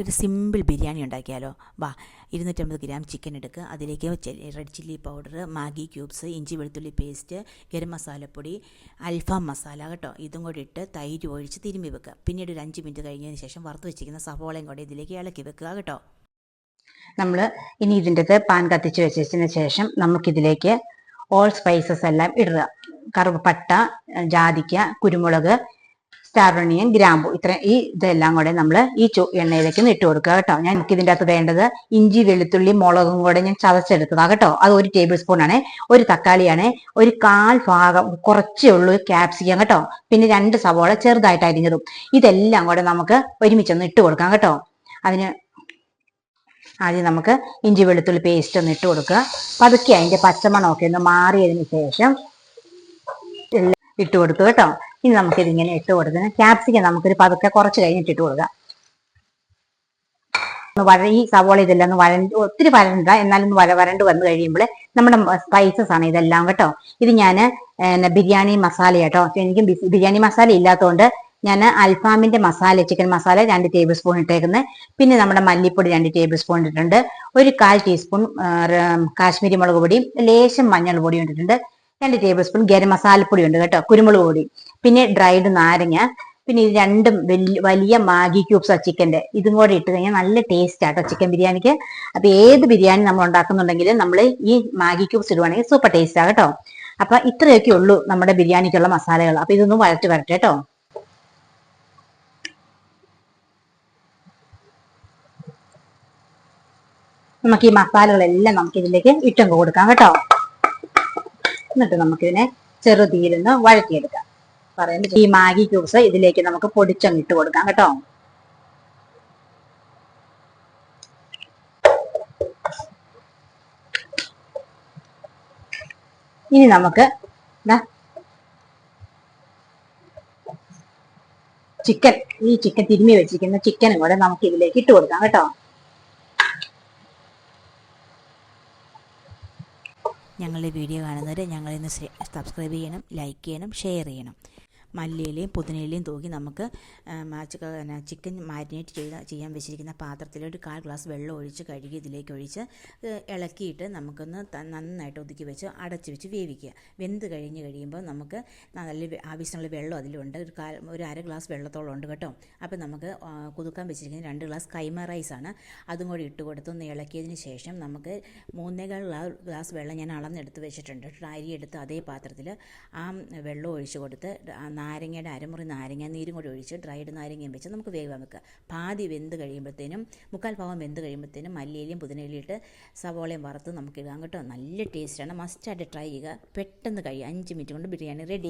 നമുക്കൊരു സിമ്പിൾ ബിരിയാണി ഉണ്ടാക്കിയാലോ? വാ ഇരുന്നൂറ്റമ്പത് ഗ്രാം ചിക്കൻ എടുക്കുക അതിലേക്ക് red chilli powder Maggi cubes ഇഞ്ചി വെളുത്തുള്ളി പേസ്റ്റ് ഗരം മസാലപ്പൊടി അൽഫാം മസാല കേട്ടോ. ഇതും കൂടി ഇട്ട് തൈര് ഒഴിച്ച് തിരുമ്പി വെക്കുക പിന്നീട് ഒരു അഞ്ച് മിനിറ്റ് കഴിഞ്ഞതിന് ശേഷം വറുത്ത് വെച്ചിരിക്കുന്ന സവോളയും കൂടി ഇതിലേക്ക് ഇളക്കി വെക്കുക കേട്ടോ. നമ്മൾ ഇനി ഇതിന്റെ പാൻ കത്തിച്ച് വെച്ചതിന് ശേഷം നമുക്കിതിലേക്ക് ഓൾ സ്പൈസസ് എല്ലാം ഇടുക. കറുവപ്പട്ട ജാതിക്ക കുരുമുളക് സ്റ്റാർ ഒണിയൻ ഗ്രാമ്പു ഇത്ര ഈ ഇതെല്ലാം കൂടെ നമ്മൾ ഈ എണ്ണയിലേക്ക് ഇട്ട് കൊടുക്കുക കേട്ടോ. ഞാൻ നമുക്ക് ഇതിന്റെ അകത്ത് വേണ്ടത് ഇഞ്ചി വെളുത്തുള്ളി മുളകും കൂടെ ഞാൻ ചതച്ചെടുത്തതാ കേട്ടോ. അത് ഒരു ടേബിൾ സ്പൂൺ ആണ് ഒരു തക്കാളിയാണ് ഒരു കാൽ ഭാഗം കുറച്ചേ ഉള്ളൂ ക്യാപ്സിക്കം കേട്ടോ. പിന്നെ രണ്ട് സവോള ചെറുതായിട്ട് അരിഞ്ഞതും. ഇതെല്ലാം കൂടെ നമുക്ക് ഒരുമിച്ചൊന്ന് ഇട്ട് കൊടുക്കാം കേട്ടോ. അതിന് ആദ്യം നമുക്ക് ഇഞ്ചി വെളുത്തുള്ളി പേസ്റ്റ് ഒന്ന് ഇട്ട് കൊടുക്കുക. പതുക്കെ അതിന്റെ പച്ചമണമൊക്കെ ഒന്ന് മാറിയതിന് ശേഷം ഇട്ട് കൊടുക്കുക കേട്ടോ. ഇനി നമുക്കിതിങ്ങനെ ഇട്ട് കൊടുക്കുന്ന ക്യാപ്സിക്കം നമുക്കൊരു പതുക്കെ കുറച്ച് കഴിഞ്ഞിട്ട് ഇട്ട് കൊടുക്കാം. ഒന്ന് വഴ ഈ സവോള ഇതെല്ലാം ഒന്ന് വഴണ്ട് ഒത്തിരി വരണ്ട എന്നാലും വര വരണ്ട് വന്നു കഴിയുമ്പോൾ നമ്മുടെ സ്പൈസസ് ആണ് ഇതെല്ലാം കേട്ടോ. ഇത് ഞാൻ ബിരിയാണി മസാല കേട്ടോ. എനിക്ക് ബിരിയാണി മസാല ഇല്ലാത്തതുകൊണ്ട് ഞാൻ അൽഫാമിന്റെ മസാല ചിക്കൻ മസാല രണ്ട് ടേബിൾ സ്പൂൺ ഇട്ടേക്കുന്നത് പിന്നെ നമ്മുടെ മല്ലിപ്പൊടി രണ്ട് ടേബിൾ സ്പൂൺ ഇട്ടിട്ടുണ്ട്. ഒരു കാൽ ടീസ്പൂൺ കാശ്മീരി മുളക് പൊടിയും ലേശം മഞ്ഞൾ പൊടിയും ഇട്ടിട്ടുണ്ട്. രണ്ട് ടേബിൾ സ്പൂൺ ഗരം മസാലപ്പൊടി ഉണ്ട് കേട്ടോ കുരുമുളക് പൊടി പിന്നെ ഡ്രൈഡ് നാരങ്ങ പിന്നെ ഇത് രണ്ടും വലിയ മാഗി ക്യൂബ്സ് ആ ചിക്കന്റെ ഇതും കൂടെ ഇട്ട് കഴിഞ്ഞാൽ നല്ല ടേസ്റ്റ് ആട്ടോ ചിക്കൻ ബിരിയാണിക്ക്. അപ്പൊ ഏത് ബിരിയാണി നമ്മൾ ഉണ്ടാക്കുന്നുണ്ടെങ്കിലും നമ്മൾ ഈ മാഗി ക്യൂബ്സ് ഇടുവാണെങ്കിൽ സൂപ്പർ ടേസ്റ്റ് ആ കേട്ടോ. അപ്പൊ ഇത്രയൊക്കെ ഉള്ളൂ നമ്മുടെ ബിരിയാണിക്കുള്ള മസാലകൾ. അപ്പൊ ഇതൊന്നും വരട്ട് വരട്ടെ കേട്ടോ. നമുക്ക് ഈ മസാലകളെല്ലാം നമുക്ക് ഇതിലേക്ക് ഇട്ടങ്ങ് കൊടുക്കാം കേട്ടോ. എന്നിട്ട് നമുക്കിതിനെ ചെറുതീയിൽ നിന്ന് വഴറ്റിയെടുക്കാം. പറയുന്നത് ഈ മാഗി ക്യൂബ്സ് ഇതിലേക്ക് നമുക്ക് പൊടിച്ചങ്ങ് ഇട്ട് കൊടുക്കാം കേട്ടോ. ഇനി നമുക്ക് ചിക്കൻ ഈ ചിക്കൻ തിരുമ്മി വെച്ചിരിക്കുന്ന ചിക്കനും കൂടെ നമുക്ക് ഇതിലേക്ക് ഇട്ട് കൊടുക്കാം കേട്ടോ. ഞങ്ങളുടെ വീഡിയോ കാണുന്നവർ ഞങ്ങളിന്ന് സബ്സ്ക്രൈബ് ചെയ്യണം ലൈക്ക് ചെയ്യണം ഷെയർ ചെയ്യണം. മല്ലിയിലയും പുതിനയിലയും തൂക്കി നമുക്ക് ചിക്കൻ മാരിനേറ്റ് ചെയ്ത് ചെയ്യാൻ വെച്ചിരിക്കുന്ന പാത്രത്തിൽ ഒരു കാൽ ഗ്ലാസ് വെള്ളം ഒഴിച്ച് കഴുകി ഇതിലേക്ക് ഒഴിച്ച് ഇളക്കിയിട്ട് നമുക്കൊന്ന് നന്നായിട്ട് ഒതുക്കി വെച്ച് അടച്ച് വെച്ച് വേവിക്കുക. വെന്ത് കഴിഞ്ഞ് കഴിയുമ്പോൾ നമുക്ക് നല്ല ആവശ്യമുള്ള വെള്ളം അതിലുണ്ട്. ഒരു കാൽ ഒരു അര ഗ്ലാസ് വെള്ളത്തോളം ഉണ്ട് കേട്ടോ. അപ്പോൾ നമുക്ക് കുതുക്കാൻ വെച്ചിരിക്കുന്ന രണ്ട് ഗ്ലാസ് കൈമ റൈസാണ് അതും കൂടി ഇട്ട് കൊടുത്ത് ഒന്ന് ഇളക്കിയതിന് ശേഷം നമുക്ക് മൂന്നേകാൽ ഗ്ലാ- ഗ്ലാസ് വെള്ളം ഞാൻ അളന്നെടുത്ത് വെച്ചിട്ടുണ്ട്. അരി എടുത്ത് അതേ പാത്രത്തിൽ ആ വെള്ളം ഒഴിച്ച് കൊടുത്ത് നാരങ്ങയുടെ അരമുറി നാരങ്ങ നീരും കൂടി ഒഴിച്ച് ഡ്രൈഡ് നാരങ്ങയും വെച്ച് നമുക്ക് വേവാൻ വെക്കുക. പാതി വെന്ത് കഴിയുമ്പോഴത്തേനും മുക്കാൽ ഭാഗം വെന്ത് കഴിയുമ്പോഴത്തേനും മല്ലിയിലയും പുതിനയിലയും ഇട്ട് സവോളയും വറുത്ത് നമുക്ക് ഇടാം കേട്ടോ. നല്ല ടേസ്റ്റാണ് മസ്റ്റായിട്ട് ട്രൈ ചെയ്യുക. പെട്ടെന്ന് കഴിയും അഞ്ച് മിനിറ്റ് കൊണ്ട് ബിരിയാണി റെഡി